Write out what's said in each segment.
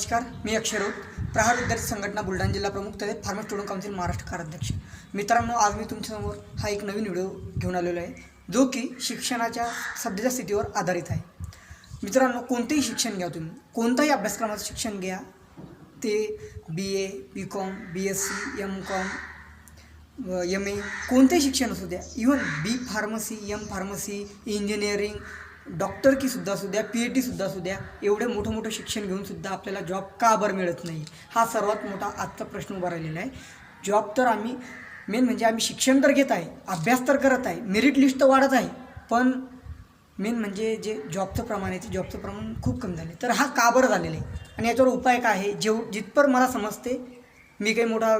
नमस्कार मी अक्षय राऊत. प्रहार विद्यार्थी संघटना बुलढाणा जिल्हा प्रमुख तसेच फार्मर स्टुडंट काउन्सिल महाराष्ट्र कार्याध्यक्ष. मित्रांनो आज मी तुमच्यासमोर हा एक नवीन व्हिडिओ घेऊन आलेलो आहे जो की शिक्षणाच्या सध्याच्या स्थितीवर आधारित आहे. मित्रांनो कोणतेही शिक्षण घ्या तुम्ही कोणताही अभ्यासक्रमाचं शिक्षण घ्या ते B A B Com B S C M Com M A कोणतेही शिक्षण असू द्या even B pharmacy M pharmacy engineering doctor की सुद्धा असू द्या पी एच डीसुद्धा असू द्या एवढे मोठं मोठं शिक्षण घेऊनसुद्धा आपल्याला जॉब का बरं मिळत नाही? हा सर्वात मोठा आजचा प्रश्न उभा राहिलेला आहे. जॉब तर आम्ही मेन म्हणजे आम्ही शिक्षण तर घेत आहे अभ्यास तर करत आहे मेरिट लिस्ट तर वाढत आहे पण मेन म्हणजे जे जॉबचं प्रमाण आहे ते जॉबचं प्रमाण खूप कमी झाले तर हा का बरं झालेला आहे? आणि याच्यावर उपाय काय आहे? जेव जितपर मला समजते मी काही मोठा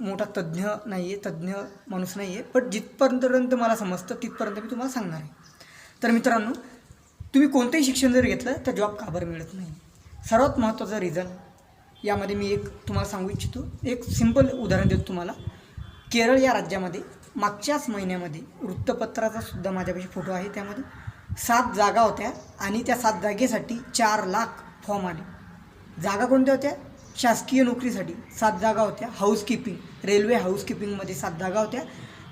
मोठा तज्ज्ञ नाही आहे तज्ज्ञ माणूस नाही आहे पण जिथपर्यंत मला समजतं तिथपर्यंत मी तुम्हाला सांगणार आहे. तर मित्रांनो तुम्ही कोणतंही शिक्षण जर घेतलं तर जॉब का बरं मिळत नाही? सर्वात महत्त्वाचा रिझन यामध्ये मी एक तुम्हाला सांगू इच्छितो. एक सिंपल उदाहरण देतो तुम्हाला. केरळ या राज्यामध्ये मागच्याच महिन्यामध्ये वृत्तपत्राचा सुद्धा माझ्यापाशी फोटो आहे. त्यामध्ये सात जागा होत्या आणि त्या सात जागेसाठी चार लाख फॉर्म आले. जागा कोणत्या होत्या? शासकीय नोकरीसाठी सात जागा होत्या. हाऊसकीपिंग रेल्वे हाऊसकीपिंगमध्ये सात जागा होत्या.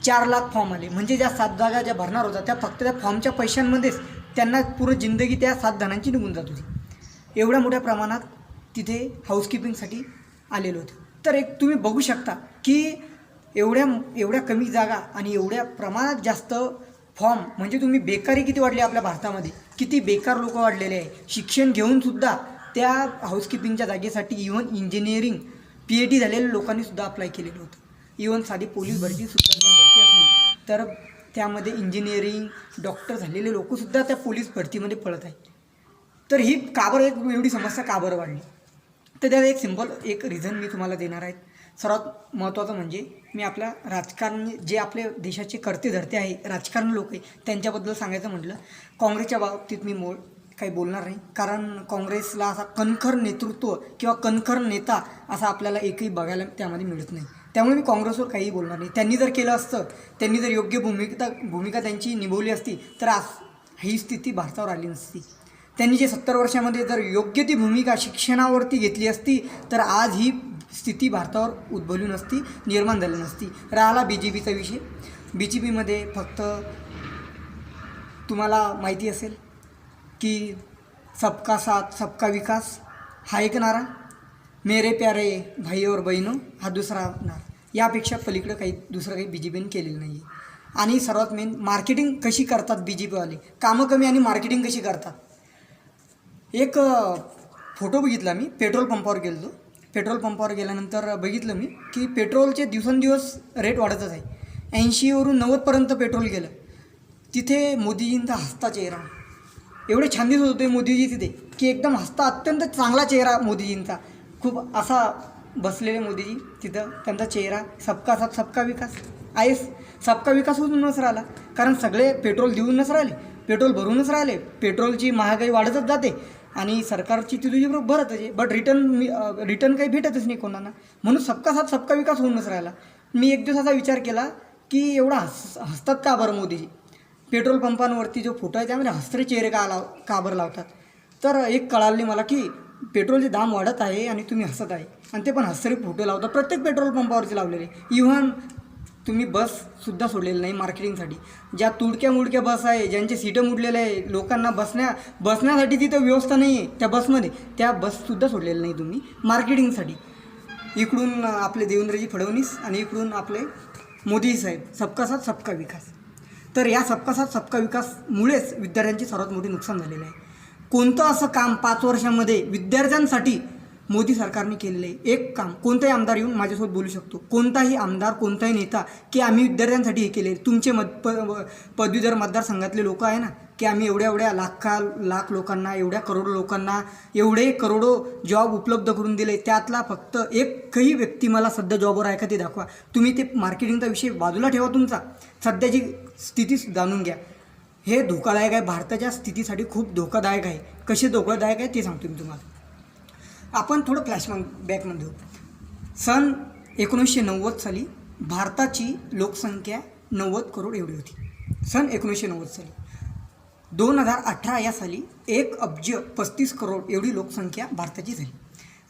चार लाख फॉर्म आले. म्हणजे ज्या सात जागा ज्या भरणार होत्या त्या फक्त त्या फॉर्मच्या पैशांमध्येच त्यांना पूर्ण जिंदगी त्या सात जणांची निघून जात होती. एवढ्या मोठ्या प्रमाणात तिथे हाऊसकीपिंगसाठी आलेलं होतं. तर एक तुम्ही बघू शकता की एवढ्या एवढ्या कमी जागा आणि एवढ्या प्रमाणात जास्त फॉर्म म्हणजे तुम्ही बेकारी किती वाढली आपल्या भारतामध्ये? किती बेकार लोक वाढलेले आहे? शिक्षण घेऊनसुद्धा त्या हाऊसकीपिंगच्या जागेसाठी even engineering P H D झालेल्या लोकांनीसुद्धा अप्लाय केलेलं होतं. इव्हन साधी पोलीस भरतीसुद्धा जर भरती असली तर त्यामध्ये इंजिनिअरिंग डॉक्टर झालेले लोकसुद्धा त्या पोलीस भरतीमध्ये पळत आहेत. तर ही का बरं एक एवढी समस्या का बरं वाढली? तर त्याचं एक सिंपल एक रिझन मी तुम्हाला देणार आहे. सर्वात महत्त्वाचं म्हणजे मी आपल्या राजकारण जे आपल्या देशाचे करते धरते आहे राजकारण लोक आहे त्यांच्याबद्दल सांगायचं म्हटलं काँग्रेसच्या बाबतीत मी मोळ काही बोलणार नाही. कारण काँग्रेसला असा कणखर नेतृत्व किंवा कणखर नेता असा आपल्याला एकही बघायला त्यामध्ये मिळत नाही. त्यामुळे मी काँग्रेसवर काहीही बोलणार नाही. त्यांनी जर केलं असतं त्यांनी जर योग्य भूमिका भूमिका त्यांची निभवली असती तर आज ही स्थिती भारतावर आली नसती. त्यांनी जे सत्तर वर्षामध्ये जर योग्य ती भूमिका शिक्षणावरती घेतली असती तर आज ही स्थिती भारतावर उद्भवली नसती निर्माण झाली नसती. राहिला बी जे पीचा विषय. बी जे पीमध्ये फक्त तुम्हाला माहिती असेल की सबका साथ सबका विकास हा एक नारा. मेरे प्यारे भाई और बहिणो हा दुसरा असणार यापेक्षा पलीकडं काही दुसरं काही बी जी पीने केलेलं नाही आहे आणि सर्वात मेन मार्केटिंग कशी करतात बी जी पीवाले कामं कमी आणि मार्केटिंग कशी करतात? एक फोटो बघितला मी पेट्रोल पंपावर गेलो पेट्रोल पंपावर गेल्यानंतर बघितलं मी की पेट्रोलचे दिवसेंदिवस रेट वाढतच आहे. ऐंशीवरून नव्वदपर्यंत पेट्रोल गेलं. तिथे मोदीजींचा हसता चेहरा. एवढे छान दिसत होते मोदीजी तिथे की एकदम हसता अत्यंत चांगला चेहरा मोदीजींचा. खूप असा बसलेले मोदीजी तिथं त्यांचा चेहरा सबका साथ सबका विकास. आहेस सबका विकास होऊनच राहिला. कारण सगळे पेट्रोल देऊनच राहिले पेट्रोल भरूनच राहिले पेट्रोलची महागाई वाढतच जाते आणि सरकारची ती तुझी भरतच आहे. बट रिटर्न मी रिटर्न काही भेटतच नाही कोणाला. म्हणून सबका साथ सबका विकास होऊनच राहिला. मी एक दिवसाचा विचार केला की एवढा हस हसतात का बरं मोदीजी? पेट्रोल पंपांवरती जो फोटो आहे त्यामध्ये हसरे चेहरे का लाव का बरं लावतात? तर एक कळाली नाही मला की पेट्रोलचे दाम वाढत आहे आणि तुम्ही हसत आहे. आणि ते पण हसरे फोटो लावता. प्रत्येक पेट्रोल पंपावरचे लावलेले. इव्हन तुम्ही बससुद्धा सोडलेली नाही मार्केटिंगसाठी. ज्या तुडक्या मुडक्या बस आहे ज्यांचे सीटं मुडलेले आहे लोकांना बसण्या बसण्यासाठी तिथं व्यवस्था नाही आहे त्या बसमध्ये. त्या बससुद्धा सोडलेल्या नाही तुम्ही मार्केटिंगसाठी. इकडून आपले देवेंद्रजी फडणवीस आणि इकडून आपले मोदी साहेब. सबका साथ सबका विकास. तर या सबका साथ सबका विकासमुळेच विद्यार्थ्यांची सर्वात मोठी नुकसान झालेलं आहे. कोणतं असं काम पाच वर्षामध्ये विद्यार्थ्यांसाठी मोदी सरकारने केलेलं आहे? एक काम कोणताही आमदार येऊन माझ्यासोबत बोलू शकतो. कोणताही आमदार कोणताही नेता की आम्ही विद्यार्थ्यांसाठी हे केले तुमचे मत प पदवीधर मतदारसंघातले लोक आहे ना की आम्ही एवढ्या एवढ्या लाखा लाख लोकांना एवढ्या करोडो लोकांना एवढे करोडो जॉब उपलब्ध करून दिले. त्यातला फक्त एकही व्यक्ती मला सध्या जॉबवर आहे का ते दाखवा. तुम्ही ते मार्केटिंगचा विषय बाजूला ठेवा तुमचा. सध्याची स्थिती जाणून घ्या. हे धोकादायक आहे. भारताच्या स्थितीसाठी खूप धोकादायक आहे. कसे धोकादायक आहे ते सांगतो मी तुम्हाला. आपण थोडं फ्लॅश बॅकमध्ये सन एकोणीसशे नव्वद साली भारताची लोकसंख्या नव्वद करोड एवढी होती. सन एकोणीसशे नव्वद साली. दोन हजार अठरा या साली एक अब्ज पस्तीस करोड एवढी लोकसंख्या भारताची झाली.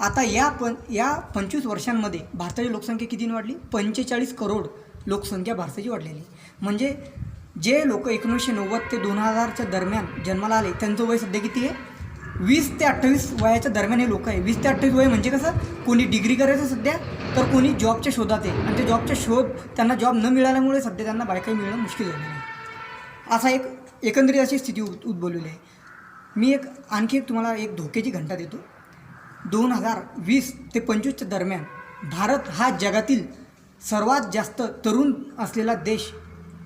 आता या पण या पंचवीस वर्षांमध्ये भारताची लोकसंख्या कितीने वाढली? पंचेचाळीस करोड लोकसंख्या भारताची वाढलेली. म्हणजे जे लोक एकोणीसशे नव्वद ते दोन हजारच्या दरम्यान जन्माला आले त्यांचं वय सध्या किती आहे? वीस ते अठ्ठावीस वयाच्या दरम्यान हे लोक आहे. वीस ते अठ्ठावीस वय म्हणजे कसं? कोणी डिग्री करायचं सध्या तर कोणी जॉबच्या शोधात आहे. आणि ते जॉबच्या शोध त्यांना जॉब न मिळाल्यामुळे सध्या त्यांना बायका मिळणं मुश्किल झालेलं आहे. असा एक एकंदरीत अशी स्थिती उद उद्भवलेली आहे. मी एक आणखी एक तुम्हाला एक धोक्याची घंटा देतो. दोन हजार वीस ते पंचवीसच्या दरम्यान भारत हा जगातील सर्वात जास्त तरुण असलेला देश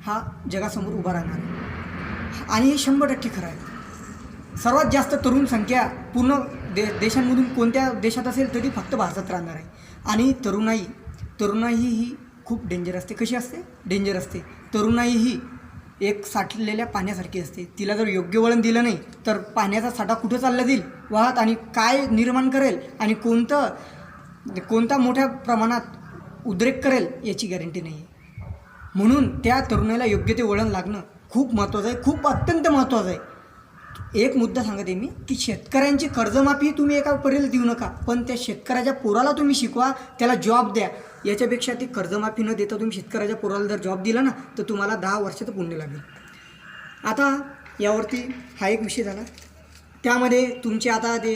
हा जगासमोर उभा राहणार. आहे आणि हे शंभर टक्के खरं आहे. सर्वात जास्त तरुण संख्या पूर्ण दे देशांमधून कोणत्या देशात असेल तरी फक्त भारतात राहणार आहे. आणि तरुणाई तरुणाई ही खूप डेंजर असते. कशी असते? डेंजर असते. तरुणाई ही एक साठलेल्या पाण्यासारखी असते. तिला जर योग्य वळण दिलं नाही तर पाण्याचा साठा कुठं चालला जाईल? वाहत आणि काय निर्माण करेल? आणि कोणतं कोणता मोठ्या प्रमाणात उद्रेक करेल याची गॅरंटी नाही आहे म्हणून त्या तरुणाला योग्य ते वळण लागणं खूप महत्त्वाचं आहे खूप अत्यंत महत्त्वाचं आहे. एक मुद्दा सांगते मी की शेतकऱ्यांची कर्जमाफी तुम्ही एका पर्यंत देऊ नका पण त्या शेतकऱ्याच्या पोराला तुम्ही शिकवा त्याला जॉब द्या. याच्यापेक्षा ती कर्जमाफी न देता तुम्ही शेतकऱ्याच्या पोराला जर जॉब दिला ना तर तुम्हाला दहा वर्षाचं पुण्य लागेल. आता यावरती हा एक विषय झाला. त्यामध्ये तुमचे आता ते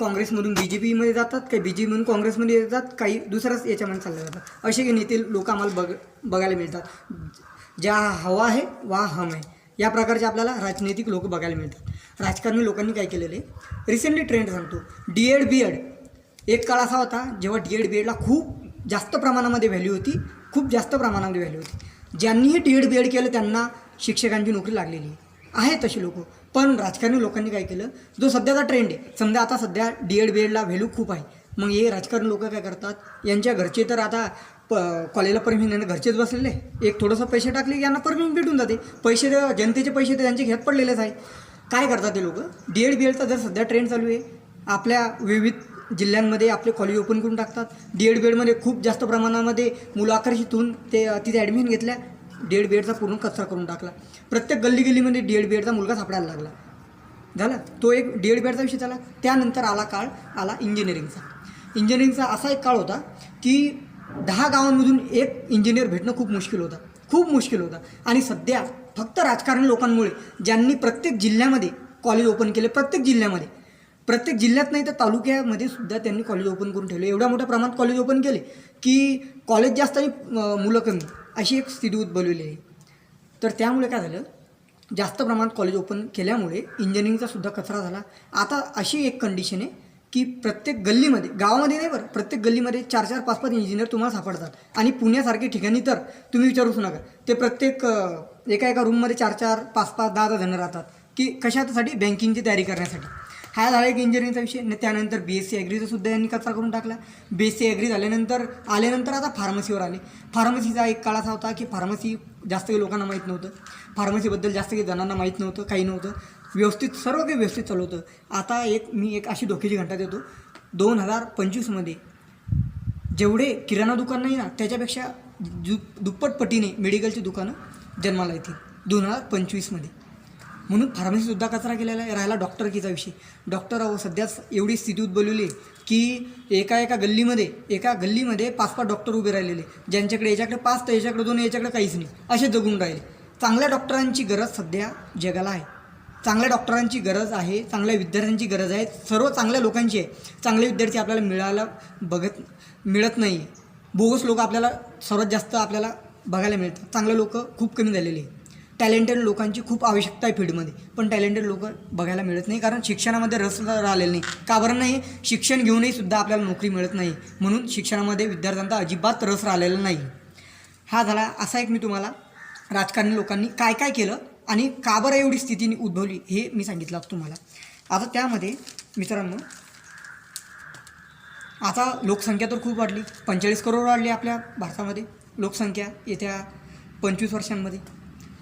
काँग्रेसमधून बी जे पीमध्ये जातात काही बी जे पीमधून काँग्रेसमध्ये येतात काही दुसऱ्याच याच्यामध्ये चालले जातात. असे नेते लोक आम्हाला बघ बघायला मिळतात. ज्या हवा आहे वा हम आहे. या प्रकारचे आपल्याला राजनैतिक लोक बघायला मिळतात. राजकारणी लोकांनी काय केलेलं? आहे रिसेंटली ट्रेंड सांगतो डी एड बी एड एक काळ असा होता जेव्हा डी एड बी एडला खूप जास्त प्रमाणामध्ये व्हॅल्यू होती खूप जास्त प्रमाणामध्ये व्हॅल्यू होती. ज्यांनीही डी एड बी एड केलं त्यांना शिक्षकांची नोकरी लागलेली. आहे आहे तसे लोक. पण राजकारणी लोकांनी काय केलं? जो सध्याचा ट्रेंड आहे समजा आता सध्या डी एड बी एडला व्हॅल्यू खूप आहे. मग हे राजकारणी लोक काय करतात? यांच्या घरचे तर आता प कॉलेजला परमिशन घरचेच बसलेले एक थोडंसं पैसे टाकले की यांना परमिशन भेटून जाते. पैसे तर जनतेचे पैसे तर त्यांचे घेत पडलेलेच आहे काय करतात ते लोक? डी एड बी एडचा जर सध्या ट्रेंड चालू आहे आपल्या विविध जिल्ह्यांमध्ये आपले कॉलेज ओपन करून टाकतात. डी एड बी एडमध्ये खूप जास्त प्रमाणामध्ये मुलं आकर्षित होऊन ते तिथे ॲडमिशन घेतल्या. डेड बेडचा पूर्ण कचरा करून टाकला. प्रत्येक गल्ली गल्लीमध्ये डेड बेडचा मुलगा सापडायला लागला. झाला? तो एक डेड बेडचा विषय झाला. त्यानंतर आला काळ आला इंजिनिअरिंगचा. इंजिनिअरिंगचा असा एक काळ होता की दहा गावांमधून एक इंजिनियर भेटणं खूप मुश्किल होतं. खूप मुश्किल होतं. आणि सध्या फक्त राजकारणी लोकांमुळे ज्यांनी प्रत्येक जिल्ह्यामध्ये कॉलेज ओपन केले प्रत्येक जिल्ह्यामध्ये. प्रत्येक जिल्ह्यात नाही तर तालुक्यामध्ये सुद्धा त्यांनी कॉलेज ओपन करून ठेवले. एवढ्या मोठ्या प्रमाणात कॉलेज ओपन केले की कॉलेज जास्त आणि मुलं कमी. अशी एक स्थिती उद्भवलेली आहे. तर त्यामुळे काय झालं? जास्त प्रमाणात कॉलेज ओपन केल्यामुळे इंजिनिअरिंगचा सुद्धा कचरा झाला. आता अशी एक कंडिशन आहे की प्रत्येक गल्लीमध्ये गावामध्ये नाही बरं प्रत्येक गल्लीमध्ये चार चार पाच पाच इंजिनियर तुम्हाला सापडतात. आणि पुण्यासारख्या ठिकाणी तर तुम्ही विचारूच नका. ते प्रत्येक एका एका रूममध्ये चार चार पाच पाच दहा दहा जणं राहतात. की कशासाठी? बँकिंगची तयारी करण्यासाठी. हा झाला एक इंजिनिअरिंगचा विषय. न त्यानंतर बी एस सी ॲग्रीचा सुद्धा यांनी कचरा करून टाकला. बी एस सी ॲग्री झाल्यानंतर आल्यानंतर आता फार्मसीवर आले. फार्मसीचा एक काळ असा होता की फार्मसी जास्त काही लोकांना माहीत नव्हतं. फार्मसीबद्दल जास्त काही जणांना माहीत नव्हतं काही नव्हतं. व्यवस्थित सर्व काही व्यवस्थित चालू होतं. आता एक मी एक अशी धोक्याची घंटा देतो. दोन हजार पंचवीसमध्ये जेवढे किराणा दुकान नाही ना त्याच्यापेक्षा दु दुप्पट पटीने मेडिकलची दुकानं जन्माला येतील. दोन हजार पंचवीसमध्ये म्हणून फार्मसीसुद्धा कचरा केलेला आहे राहिला डॉक्टरकीचा विषय. डॉक्टर अहो सध्याच एवढी स्थिती उद्भवलेली की एका एका गल्लीमध्ये एका गल्लीमध्ये पाच पाच डॉक्टर उभे राहिलेले ज्यांच्याकडे याच्याकडे पाच तर याच्याकडे दोन याच्याकडे काहीच नाही. असे जगून राहिले. चांगल्या डॉक्टरांची गरज सध्या जगाला आहे. चांगल्या डॉक्टरांची गरज आहे चांगल्या विद्यार्थ्यांची गरज आहे. सर्व चांगल्या लोकांची आहे. चांगले विद्यार्थी आपल्याला मिळायला बघत मिळत नाही. बोगस लोक आपल्याला सर्वात जास्त आपल्याला बघायला मिळतात. चांगले लोक खूप कमी झालेले आहेत. टॅलेंटेड लोकांची खूप आवश्यकता आहे फील्डमध्ये. पण टॅलेंटेड लोक बघायला मिळत नाही कारण शिक्षणामध्ये रस राहिलेला नाही. का बरं नाही? शिक्षण घेऊनही सुद्धा आपल्याला नोकरी मिळत नाही. म्हणून शिक्षणामध्ये विद्यार्थ्यांचा अजिबात रस राहिलेला नाही. हा झाला असा एक मी तुम्हाला राजकारणी लोकांनी काय काय केलं आणि का बरं एवढी स्थिती उद्भवली हे मी सांगितलं तुम्हाला. आता त्यामध्ये मित्रांनो आता लोकसंख्या तर खूप वाढली. पंचेचाळीस करोड वाढली आपल्या भारतामध्ये. लोकसंख्या येत्या पंचवीस वर्षांमध्ये.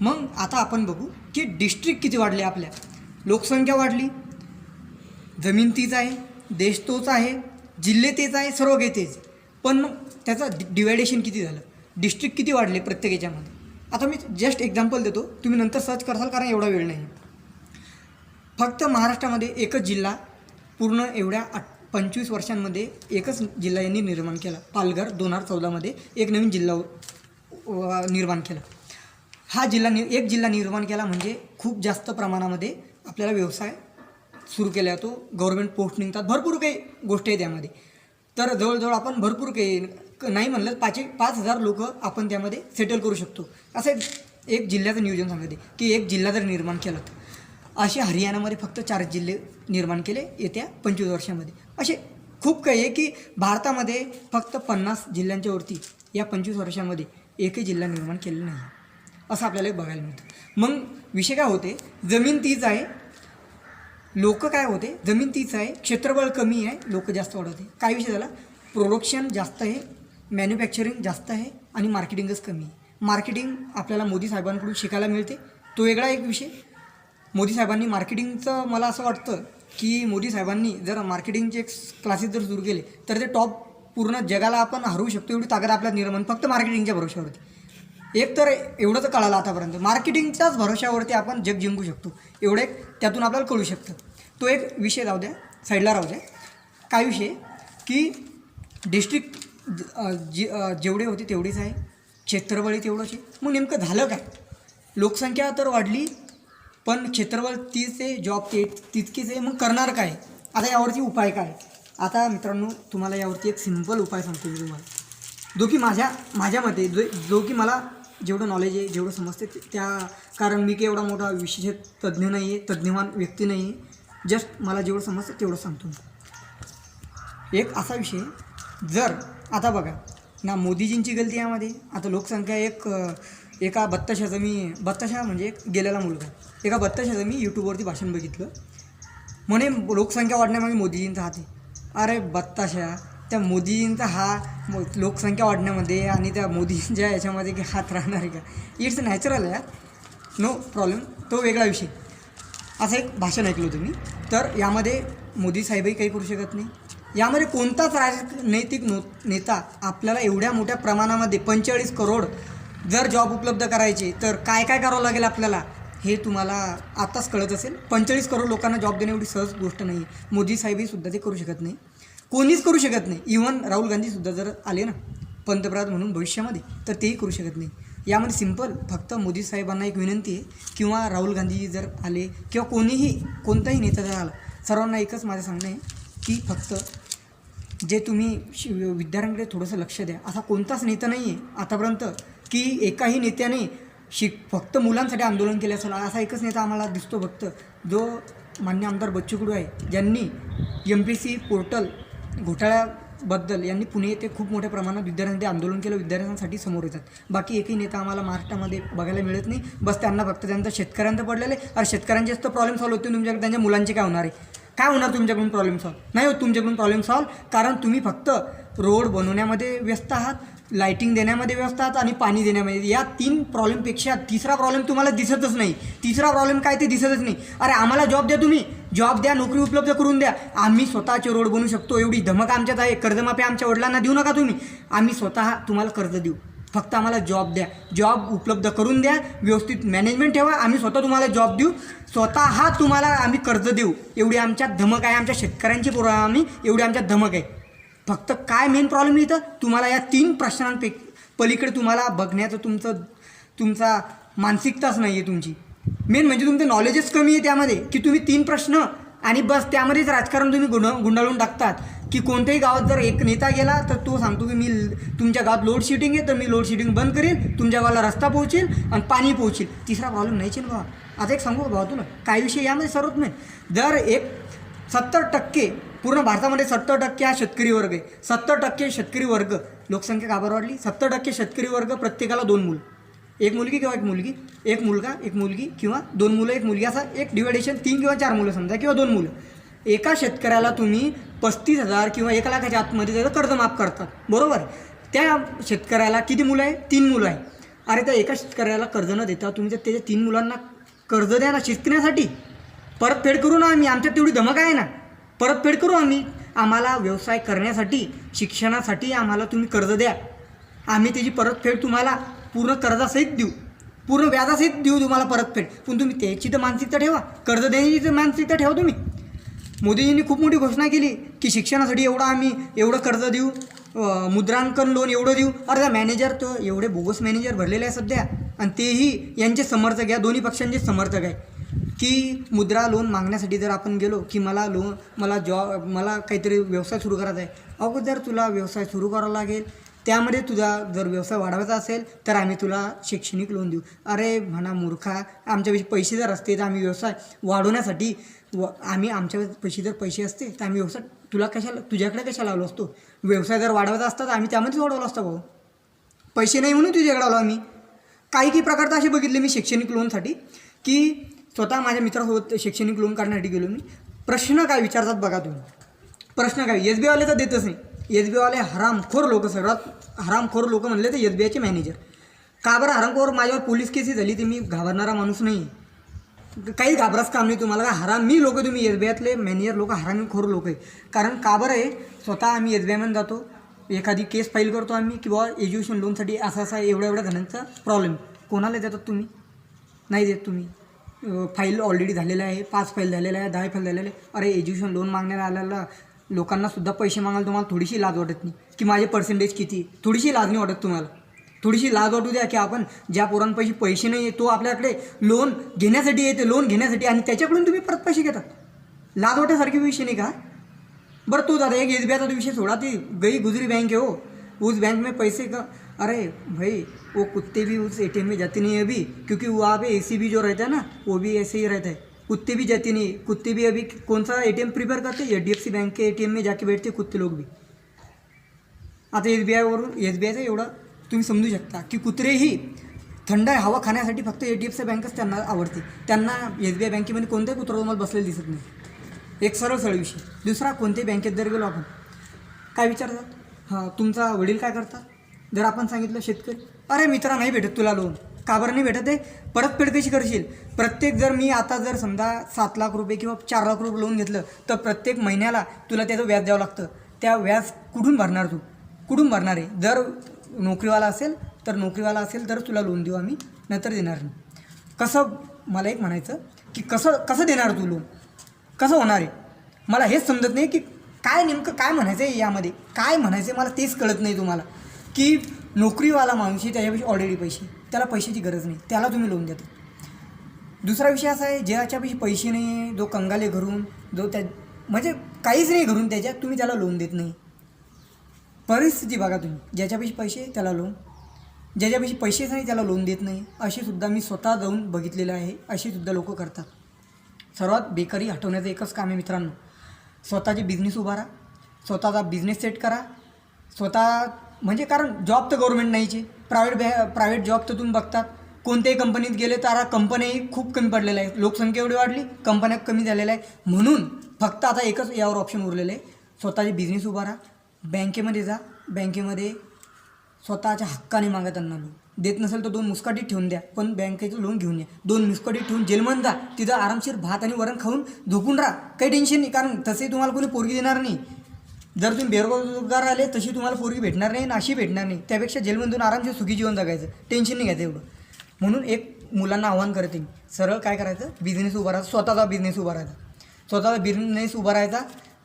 मग आता आपण बघू की डिस्ट्रिक्ट किती वाढले आपल्या. लोकसंख्या वाढली. जमीन तीच आहे देश तोच आहे जिल्हे तेच आहे सर्व काही तेच. पण मग त्याचं डि डिवायडेशन किती झालं? डिस्ट्रिक्ट किती वाढले प्रत्येक याच्यामध्ये आता मी जस्ट एक्झाम्पल देतो. तुम्ही नंतर सर्च करसाल कारण एवढा वेळ नाही. फक्त महाराष्ट्रामध्ये एकच जिल्हा पूर्ण एवढ्या आठ पंचवीस वर्षांमध्ये एकच जिल्हा यांनी निर्माण केला. पालघर दोन हजार चौदामध्ये एक नवीन जिल्हा निर्माण केला. हा जिल्हा नि एक जिल्हा निर्माण केला म्हणजे खूप जास्त प्रमाणामध्ये आपल्याला व्यवसाय सुरू केला जातो. गव्हर्मेंट पोस्ट निघतात. भरपूर काही गोष्टी आहे त्यामध्ये. तर जवळजवळ आपण भरपूर काही नाही म्हणलं पाच पाच हजार लोक आपण त्यामध्ये सेटल करू शकतो. असं एक- एक जिल्ह्याचं नियोजन सांगते की एक जिल्हा जर निर्माण केला तर. असे हरियाणामध्ये फक्त चार जिल्हे निर्माण केले येत्या पंचवीस वर्षामध्ये. असे खूप काही आहे की भारतामध्ये फक्त पन्नास जिल्ह्यांच्या वरती या पंचवीस वर्षामध्ये एकही जिल्हा निर्माण केलेला नाही. असं आपल्याला बघायला मिळतं. मग विषय काय होते? जमीन तीच आहे लोक काय होते? जमीन तीच आहे क्षेत्रफळ कमी आहे लोक जास्त वाढवते. काय विषय झाला? प्रोडक्शन जास्त आहे मॅन्युफॅक्चरिंग जास्त आहे आणि मार्केटिंगच कमी आहे. मार्केटिंग आपल्याला मोदी साहेबांकडून शिकायला मिळते. तो वेगळा एक विषय. मोदी साहेबांनी मार्केटिंगचं मला असं वाटतं की मोदी साहेबांनी जर मार्केटिंगचे क्लासेस जर सुरू केले तर ते टॉप पूर्ण जगाला आपण हरवू शकतो एवढी ताकद आपल्या निर्माण फक्त मार्केटिंगच्या भरोश्यावरती. एक तर एवढं तर कळालं आतापर्यंत. मार्केटिंगच्याच भरोश्यावरती आपण जग जिंकू शकतो. एवढं एक त्यातून आपल्याला कळू शकतं. तो एक विषय राहू द्या. साईडला राहू द्या. काय विषय? की डिस्ट्रिक्ट जे जेवढे होते तेवढेच आहे. क्षेत्रफळही तेवढंच आहे. मग नेमकं झालं काय? लोकसंख्या तर वाढली पण क्षेत्रफळ तीच आहे जॉब ते तितकीच आहे. मग करणार काय? आता यावरती उपाय काय? आता मित्रांनो तुम्हाला यावरती एक सिंपल उपाय सांगतो मी तुम्हाला. जो की माझ्या माझ्या मते जो जो की मला जेवढं नॉलेज आहे जेवढं समजते ते- त्या कारण मी काही एवढा मोठा विशेष तज्ज्ञ नाही आहे तज्ज्ञवान व्यक्ती नाही आहे जस्ट मला जेवढं समजतं तेवढं सांगतो मी. एक असा विषय जर आता बघा ना मोदीजींची गलती यामध्ये आता लोकसंख्या एक एका बत्ताशाचं मी बत्ताशा म्हणजे एक गेलेला मुलगा. एका बत्ताशाचं मी यूट्यूबवरती भाषण बघितलं. म्हणे लोकसंख्या वाढण्यामागे मोदीजींचा हात आहे. अरे बत्ताशा त्या मोदीजींचा हा लोकसंख्या वाढण्यामध्ये आणि त्या मोदींच्या याच्यामध्ये की हात राहणार आहे का? इट्स नॅचरल आहे नो प्रॉब्लेम तो वेगळा विषय. असं एक भाषण ऐकलं होतं मी. तर यामध्ये मोदी साहेबही काही करू शकत नाही. यामध्ये कोणताच राजनैतिक नो नेता आपल्याला एवढ्या मोठ्या प्रमाणामध्ये पंचेचाळीस करोड जर जॉब उपलब्ध करायचे तर काय काय करावं लागेल आपल्याला? हे तुम्हाला आत्ताच कळत असेल. पंचेचाळीस करोड लोकांना जॉब देणे एवढी सहज गोष्ट नाही मोदी साहेबही सुद्धा ते करू शकत नाही. कोणीच करू शकत नाही. इव्हन राहुल गांधीसुद्धा जर आले ना पंतप्रधान म्हणून भविष्यामध्ये तर तेही करू शकत नाही. यामध्ये सिंपल फक्त मोदी साहेबांना एक विनंती आहे किंवा राहुल गांधी जर आले किंवा कोणीही कोणताही नेता जर आला सर्वांना एकच माझं सांगणं आहे की फक्त जे तुम्ही शि विद्यार्थ्यांकडे थोडंसं लक्ष द्या. असा कोणताच नेता नाही आहे आतापर्यंत की एकाही नेत्याने शिक फक्त मुलांसाठी आंदोलन केलं असेल असा एकच नेता आम्हाला दिसतो फक्त. जो मान्य आमदार बच्चू कडू आहे ज्यांनी एम पी सी पोर्टल घोटाळ्याबद्दल यांनी पुणे येथे खूप मोठ्या प्रमाणात विद्यार्थ्यांसाठी आंदोलन केलं. विद्यार्थ्यांसाठी समोर येतात. बाकी एकही नेता आम्हाला महाराष्ट्रामध्ये बघायला मिळत नाही. बस त्यांना फक्त त्यांचा शेतकऱ्यांचं पडलेले आहे. अरे शेतकऱ्यांचेच तर प्रॉब्लेम सॉल्व्ह होते तुमच्याकडे. त्यांच्या मुलांचे काय होणार आहे? काय होणार तुमच्याकडून प्रॉब्लेम सॉल्व्ह नाही होत तुमच्याकडून प्रॉब्लेम सॉल्व्ह कारण तुम्ही फक्त रोड बनवण्यामध्ये व्यस्त आहात. लाईटिंग देण्यामध्ये व्यवस्थाच आणि पाणी देण्यामध्ये. या तीन प्रॉब्लेमपेक्षा तिसरा प्रॉब्लेम तुम्हाला दिसतच नाही. तिसरा प्रॉब्लेम काय ते दिसतच नाही. अरे आम्हाला जॉब द्या तुम्ही. जॉब द्या नोकरी उपलब्ध करून द्या. आम्ही स्वतःचे रोड बनवू शकतो. एवढी धमक आमच्यात आहे. कर्जमाफी आमच्या वडिलांना देऊ नका तुम्ही. आम्ही स्वतः तुम्हाला कर्ज देऊ. फक्त आम्हाला जॉब द्या. जॉब उपलब्ध करून द्या. व्यवस्थित मॅनेजमेंट ठेवा. आम्ही स्वतः तुम्हाला जॉब देऊ. स्वतः तुम्हाला आम्ही कर्ज देऊ. एवढी आमच्यात धमक आहे. आमच्या शेतकऱ्यांची पोरं आम्ही. एवढी आमच्यात धमक आहे. फक्त काय मेन प्रॉब्लेम इथं? तुम्हाला या तीन प्रश्नांपैकी पलीकडे तुम्हाला बघण्याचं तुमचं तुमचा मानसिकताच नाही आहे तुमची. मेन म्हणजे तुमचं नॉलेजच कमी आहे त्यामध्ये की तुम्ही तीन प्रश्न आणि बस त्यामध्येच राजकारण तुम्ही गुंड गुंडाळून टाकतात. की कोणत्याही गावात जर एक नेता गेला तर तो सांगतो की मी तुमच्या गावात लोड शेडिंग आहे तर मी लोड शेडिंग बंद करेन तुमच्या गावाला रस्ता पोहोचेल आणि पाणी पोहोचेल. तिसरा प्रॉब्लेम नाही आहे ना बाबा आता एक सांगू भावा तुला? काय विषय यामध्ये सर्वच नाही जर एक सत्तर टक्के पूर्ण भारतामध्ये सत्तर टक्के हा शेतकरी वर्ग आहे. सत्तर टक्के शेतकरी वर्ग. लोकसंख्या का बरं वाढली? सत्तर टक्के शेतकरी वर्ग प्रत्येकाला दोन मुलं. एक मुलगी किंवा एक मुलगी. एक मुलगा एक मुलगी किंवा दोन मुलं एक मुलगी. असा एक डिवायडेशन तीन किंवा चार मुलं समजा किंवा दोन मुलं. एका शेतकऱ्याला तुम्ही पस्तीस हजार किंवा एक लाखाच्या आतमध्ये त्याचं कर्ज माफ करतात. बरोबर? त्या शेतकऱ्याला किती मुलं आहे? तीन मुलं आहे. अरे त्या एका शेतकऱ्याला कर्ज न देता तुम्ही जर त्याच्या तीन मुलांना कर्ज द्या ना शिकण्यासाठी परतफेड करू ना आम्ही. आमच्यात तेवढी धमक आहे ना. परतफेड करू आम्ही. आम्हाला व्यवसाय करण्यासाठी शिक्षणासाठी आम्हाला तुम्ही कर्ज द्या. आम्ही त्याची परतफेड तुम्हाला पूर्ण कर्जासहित देऊ. पूर्ण व्याजासहित देऊ तुम्हाला परतफेड. पण तुम्ही त्याची तर मानसिकता ठेवा. कर्ज देण्याची तर मानसिकता ठेवा तुम्ही. मोदीजींनी खूप मोठी घोषणा केली की शिक्षणासाठी एवढं आम्ही एवढं कर्ज देऊ मुद्रांकन लोन एवढं देऊ. अरे मॅनेजर तर एवढे बोगस मॅनेजर भरलेले आहे सध्या. आणि तेही यांचे समर्थक आहे. दोन्ही पक्षांचे समर्थक आहे. की मुद्रा लोन मागण्यासाठी जर आपण गेलो की मला लोन मला जॉब मला काहीतरी व्यवसाय सुरू करायचा आहे. अगोदर तुला व्यवसाय सुरू करावा लागेल. त्यामध्ये तुझा जर व्यवसाय वाढवायचा असेल तर आम्ही तुला शैक्षणिक लोन देऊ. अरे म्हणा मूर्खा आमच्यापाशी पैसे जर असते तर आम्ही व्यवसाय वाढवण्यासाठी व आम्ही आमच्या पैसे जर पैसे असते तर आम्ही व्यवसाय तुला कशाला तुझ्याकडे कशाला आलो असतो? व्यवसाय जर वाढवायचा असता तर आम्ही त्यामध्येच वाढवला असता भाऊ. पैसे नाही म्हणून तुझ्याकडे आलो आम्ही. काही काही प्रकार तर असे बघितले मी शैक्षणिक लोनसाठी की स्वतः माझ्या मित्रासोबत शैक्षणिक लोन काढण्यासाठी गेलो मी. प्रश्न काय विचारतात बघा तुम्ही. प्रश्न काय? एस बी आयवाले तर देतच नाही. एस बी आयवाले हरामखोर लोक सर्वात हरामखोर लोक म्हणले तर एस बी आयचे मॅनेजर का बरं? हरामखोर माझ्यावर पोलीस केसी झाली ते मी घाबरणारा माणूस नाही. काही घाबराच काम नाही तुम्हाला. का हराम मी लोक तुम्ही? एस बी आयतले मॅनेजर लोक हरामीखोर लोक आहे. कारण का बरं आहे स्वतः आम्ही एस बी आयमध्ये जातो. एखादी केस फाईल करतो आम्ही किंवा एज्युकेशन लोनसाठी असा असा एवढ्या एवढ्या जणांचा प्रॉब्लेम कोणाला देतात तुम्ही? नाही देत तुम्ही. फाईल ऑलरेडी झालेलं आहे. पाच फाईल झालेल्या आहे दहा फाईल झालेल्या आहे. अरे एज्युकेशन लोन मागण्यात आलेला. लोकांनासुद्धा पैसे मागायला तुम्हाला थोडीशी लाज वाटत नाही. की माझे पर्सेंटेज किती थोडीशी लाज नाही वाटत तुम्हाला? थोडीशी लाज वाटू द्या की आपण ज्या पोरांपैकी पैसे नाही आहे तो आपल्याकडे लोन घेण्यासाठी येते लोन घेण्यासाठी. आणि त्याच्याकडून तुम्ही परत पैसे घेतात. लाज वाटायसारखे विषय नाही का? बरं तो दादा एक एस बी आयचा विषय सोडा ती. गई गुजरी बँक आहे हो. उस बँक में पैसे का अरे भाई वो कुत्ते भी उस एटीएम में जाते नहीं है अभी क्योंकि वहाँ पे एसी भी जो रहता है ना वो भी ऐसे ही रहता है। कुत्ते भी जाते नहीं कुत्ते भी अभी कौन सा एटीएम प्रिपेयर करते हैं? H D F C bank के एटीएम में जाके बैठते कुत्ते लोग भी। आता एस बी आयवरून एस बी आयचा एवढं तुम्ही समजू शकता की कुत्रेही थंड हवा खाण्यासाठी फक्त एच डी एफ सी बँकच त्यांना आवडते. त्यांना एस बी आय बँकेमध्ये कोणत्याही कुत्रा तुम्हाला बसलेलं दिसत नाही. एक सरळ सरळ विषय. दुसरा कोणत्याही बँकेत जर गेलो आपण काय विचारतात? हां तुमचा वडील काय करतात? जर आपण सांगितलं शेतकरी अरे मित्रा नाही भेटत तुला लोन का बरं नाही भेटत आहे परतफेड कशी करशील. प्रत्येक जर मी आता जर समजा सात लाख रुपये किंवा चार लाख रुपये लोन घेतलं तर प्रत्येक महिन्याला तुला त्याचं व्याज द्यावं लागतं. त्या व्याज कुठून भरणार तू? कुठून भरणार आहे जर नोकरीवाला असेल तर नोकरीवाला असेल तर तुला लोन देऊ आम्ही नंतर देणार नाही. कसं मला एक म्हणायचं की कसं कसं देणार तू लोन कसं होणार आहे मला हेच समजत नाही की काय नेमकं काय म्हणायचं आहे यामध्ये? काय म्हणायचं आहे मला तेच कळत नाही तुम्हाला. की नोकरीवाला माणूस आहे त्याच्यापेक्षा ऑलरेडी पैसे. त्याला पैशाची गरज नाही. त्याला तुम्ही लोन देता. दुसरा विषय असा आहे ज्याच्यापाशी पैसे नाही आहे जो कंगाले घरून जो त्या म्हणजे काहीच नाही घरून त्याच्यात तुम्ही त्याला लोन देत नाही. परिस्थिती बघा तुम्ही. ज्याच्यापाशी पैसे त्याला लोन ज्याच्यापाशी पैसेच नाही त्याला लोन देत नाही. अशी सुद्धा मी स्वतः जाऊन बघितलेलं आहे. अशी सुद्धा लोक करतात. सर्वात बेकारी हटवण्याचं एकच काम आहे मित्रांनो. स्वतःचे बिझनेस उभारा. स्वतःचा बिझनेस सेट करा. स्वतः म्हणजे कारण जॉब तर गव्हर्नमेंट नाहीचे. प्रायव्हेट बॅ प्रायव्हेट जॉब तर तुम्ही बघतात. कोणत्याही कंपनीत गेले तर आता कंपन्याही खूप कमी पडलेल्या आहेत लोकसंख्या एवढी वाढली कंपन्या कमी झालेल्या आहे. म्हणून फक्त आता एकच यावर ऑप्शन उरलेलं आहे. स्वतःचे बिझनेस उभारा बँकेमध्ये जा. बँकेमध्ये स्वतःच्या हक्काने मागा त्यांना लोन. देत नसेल तर दोन मुस्काटीत ठेवून द्या. पण बँकेचं लोन घेऊन या. दोन मुस्काटीत ठेवून जेलमध्ये जा. तिथं आरामशीर भात आणि वरण खाऊन झोपून राहा. काही टेन्शन नाही. कारण तसे तुम्हाला कोणी पोरगी देणार नाही. जर तुम्ही बेरोजगार आले तशी तुम्हाला पोरगी भेटणार नाही आणि अशी भेटणार नाही. त्यापेक्षा जेलमधून आरामशीर सुखी जीवन जगायचं. टेन्शन नाही घ्यायचं एवढं. म्हणून एक मुलांना आव्हान करते. मी सरळ काय करायचं? बिझनेस उभा राहायचा. स्वतःचा बिझनेस उभा राहायचा. स्वतःचा बिझनेस उभा राहायचा.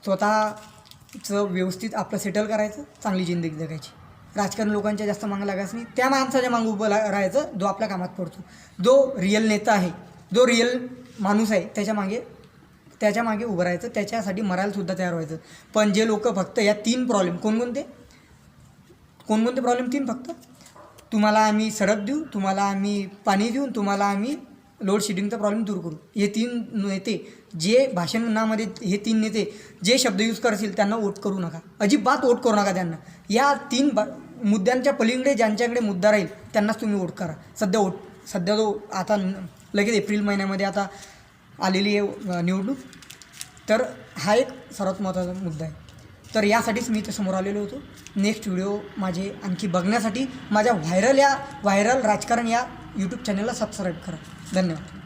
स्वतःचं व्यवस्थित आपलं सेटल करायचं. चांगली जिंदगी जगायची. राजकारण लोकांच्या जास्त मागं लागायचं नाही. त्या माणसाच्या मागं उभं राहायचं. जो आपल्या कामात पडतो. जो रिअल नेता आहे. जो रिअल माणूस आहे. त्याच्यामागे त्याच्यामागे उभं राहायचं त्याच्यासाठी मरायलासुद्धा तयार व्हायचं. पण जे लोक फक्त या तीन प्रॉब्लेम कोणकोणते? कोणकोणते प्रॉब्लेम तीन फक्त? तुम्हाला आम्ही सडक देऊ तुम्हाला आम्ही पाणी देऊन तुम्हाला आम्ही लोड शेडिंगचा प्रॉब्लेम दूर करू. हे तीन नेते जे भाषणामध्ये हे तीन नेते जे शब्द यूज करतील त्यांना वोट करू नका. अजिबात वोट करू नका त्यांना. या तीन बा मुद्द्यांच्या पलीकडे ज्यांच्याकडे मुद्दा राहील त्यांनाच तुम्ही वोट करा. सध्या वोट सध्या तो आता लगेच एप्रिल महिन्यामध्ये आता आलेली आहे निवडणूक. तर हा एक सर्वात महत्त्वाचा मुद्दा आहे. तर यासाठीच मी इथं समोर आलेलो होतो. नेक्स्ट व्हिडिओ माझे आणखी बघण्यासाठी माझ्या व्हायरल या व्हायरल राजकारण या यूट्यूब चॅनलला सबस्क्राईब करा. धन्यवाद.